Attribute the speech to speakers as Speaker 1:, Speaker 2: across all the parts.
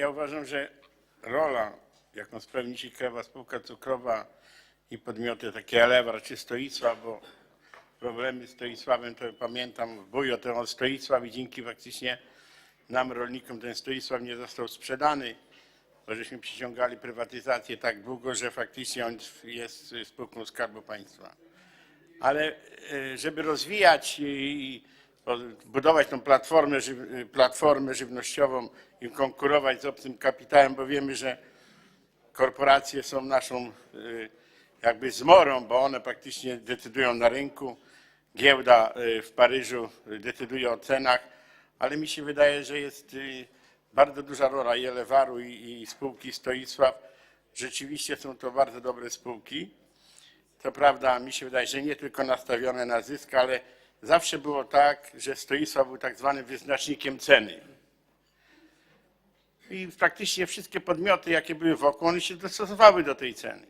Speaker 1: ja uważam, że rola, jaką spełni się Krajowa Spółka Cukrowa i podmioty takie Elewar czy Stoicła, bo problemy z Stoicławem to pamiętam, wujo to on Stoicław i dzięki faktycznie nam rolnikom ten Stoicław nie został sprzedany, bo żeśmy przyciągali prywatyzację tak długo, że faktycznie on jest spółką Skarbu Państwa. Ale e, żeby rozwijać i budować tą platformę, platformę żywnościową i konkurować z obcym kapitałem, bo wiemy, że korporacje są naszą y, jakby zmorą, bo one praktycznie decydują na rynku. Giełda y, w Paryżu decyduje o cenach, ale mi się wydaje, że jest y, bardzo duża rola i Elewaru i, i spółki Stoisław. Rzeczywiście są to bardzo dobre spółki. Co prawda mi się wydaje, że nie tylko nastawione na zysk, ale zawsze było tak, że Stoisław był tak zwanym wyznacznikiem ceny. I praktycznie wszystkie podmioty, jakie były wokół, one się dostosowały do tej ceny.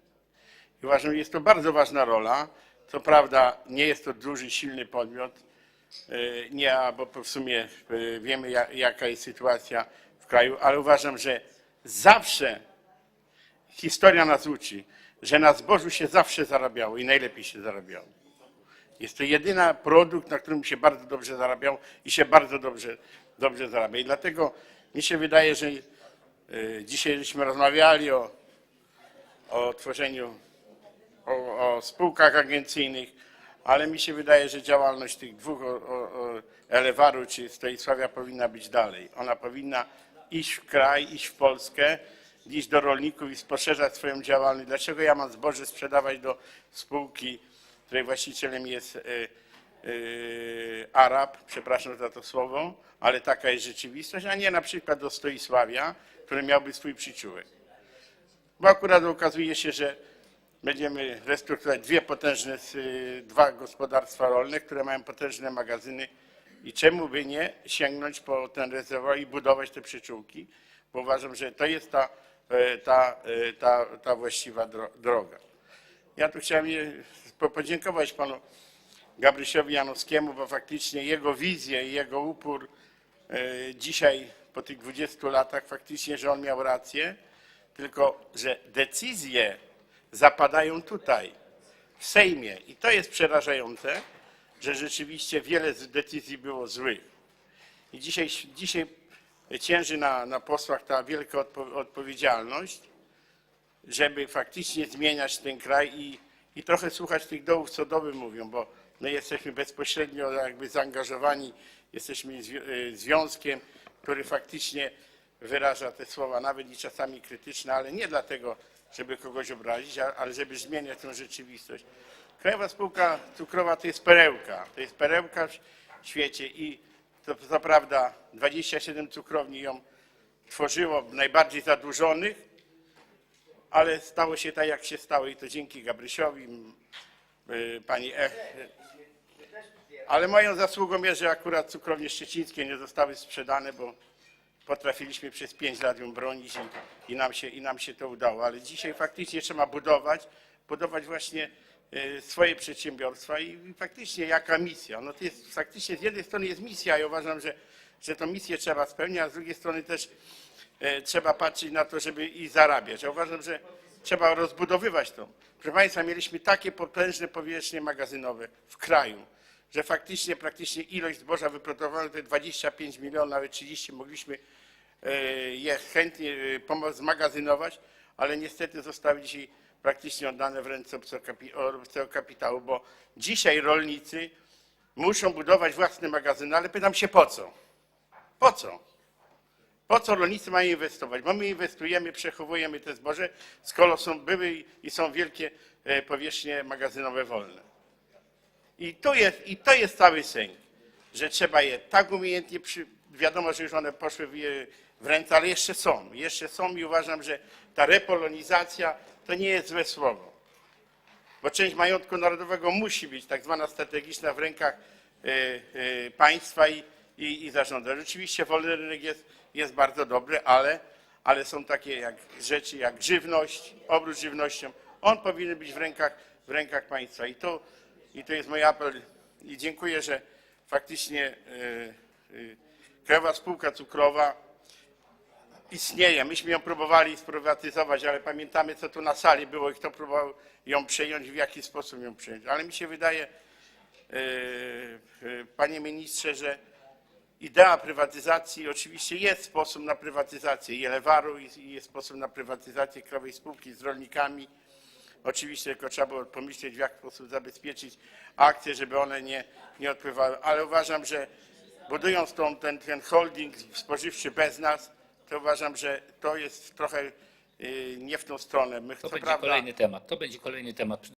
Speaker 1: I uważam, że jest to bardzo ważna rola. Co prawda nie jest to duży, silny podmiot, e, nie, bo w sumie e, wiemy ja- jaka jest sytuacja w kraju, ale uważam, że zawsze historia nas uczy, że na zbożu się zawsze zarabiało i najlepiej się zarabiało. Jest to jedyny produkt, na którym się bardzo dobrze zarabiało i się bardzo dobrze, dobrze zarabia. I dlatego mi się wydaje, że e, dzisiaj żeśmy rozmawiali o, o tworzeniu, o, o spółkach agencyjnych, ale mi się wydaje, że działalność tych dwóch, o, o Elewaru czy Stoisławia powinna być dalej. Ona powinna iść w kraj, iść w Polskę, iść do rolników i poszerzać swoją działalność. Dlaczego ja mam zboże sprzedawać do spółki, której właścicielem jest e, e, Arab, przepraszam za to słowo, ale taka jest rzeczywistość, a nie na przykład do Stoisławia, który miałby swój przyczółek. Bo akurat okazuje się, że będziemy restrukturyzować dwie potężne, y, dwa gospodarstwa rolne, które mają potężne magazyny i czemu by nie sięgnąć po ten rezerwuar i budować te przyczółki, bo uważam, że to jest ta, e, ta, e, ta, ta właściwa dro- droga. Ja tu chciałem podziękować panu Gabrysiowi Janowskiemu, bo faktycznie jego wizje i jego upór e, dzisiaj po tych 20 latach faktycznie, że on miał rację, tylko że decyzje zapadają tutaj, w Sejmie. I to jest przerażające, że rzeczywiście wiele z decyzji było złych. I dzisiaj, dzisiaj cięży na, na posłach ta wielka odpo, odpowiedzialność, żeby faktycznie zmieniać ten kraj i, i trochę słuchać tych dołów, co doły mówią, bo my jesteśmy bezpośrednio jakby zaangażowani, jesteśmy e, związkiem, który faktycznie wyraża te słowa, nawet i czasami krytyczne, ale nie dlatego, żeby kogoś obrazić, ale żeby zmieniać tę rzeczywistość. Krajowa Spółka Cukrowa to jest perełka, to jest perełka w świecie i to, to prawda 27 cukrowni ją tworzyło, najbardziej zadłużonych, ale stało się tak, jak się stało i to dzięki Gabrysiowi, y, pani Ech. Ale moją zasługą jest, że akurat cukrownie szczecińskie nie zostały sprzedane, bo potrafiliśmy przez pięć lat ją bronić i, i, nam się, i nam się to udało. Ale dzisiaj faktycznie trzeba budować, budować właśnie y, swoje przedsiębiorstwa i, faktycznie jaka misja? No to jest faktycznie z jednej strony jest misja i uważam, że, że tą misję trzeba spełniać, a z drugiej strony też trzeba patrzeć na to, żeby i zarabiać. Ja uważam, że trzeba rozbudowywać to. Proszę Państwa, mieliśmy takie potężne powierzchnie magazynowe w kraju, że faktycznie praktycznie ilość zboża wyprodukowanego to 25 milionów, nawet 30 mogliśmy e, je chętnie e, zmagazynować, ale niestety zostały dzisiaj praktycznie oddane w ręce obcego kapitału, bo dzisiaj rolnicy muszą budować własne magazyny, ale pytam się po co? Po co? Po co rolnicy mają inwestować? Bo my inwestujemy, przechowujemy te zboże, skoro są, były i- są wielkie e, powierzchnie magazynowe wolne. I to jest, i to jest cały sęk, że trzeba je tak umiejętnie, przy, wiadomo, że już one poszły w, je- w ręce, ale jeszcze są, jeszcze są i uważam, że ta repolonizacja to nie jest złe słowo. Bo część majątku narodowego musi być tak zwana strategiczna w rękach e, e, państwa i, i, i zarządu. Rzeczywiście wolny rynek jest, jest bardzo dobry, ale, ale są takie jak rzeczy jak żywność, obrót żywnością. On powinien być w rękach, w rękach państwa. I to, I to jest mój apel i dziękuję, że faktycznie e, Krajowa Spółka Cukrowa istnieje. Myśmy ją próbowali sprywatyzować, ale pamiętamy, co tu na sali było i kto próbował ją przejąć, w jaki sposób ją przejąć. Ale mi się wydaje, yy, yy, panie ministrze, że idea prywatyzacji, oczywiście jest sposób na prywatyzację i Elewaru, i i jest sposób na prywatyzację Krajowej Spółki z rolnikami. Oczywiście tylko trzeba było pomyśleć, w jaki sposób zabezpieczyć akcje, żeby one nie, nie odpływały. Ale uważam, że budując tą, ten, ten holding spożywczy bez nas, to uważam, że to jest trochę yy, nie w tą stronę. My
Speaker 2: To
Speaker 1: co
Speaker 2: będzie
Speaker 1: prawda,
Speaker 2: kolejny temat. To będzie kolejny temat.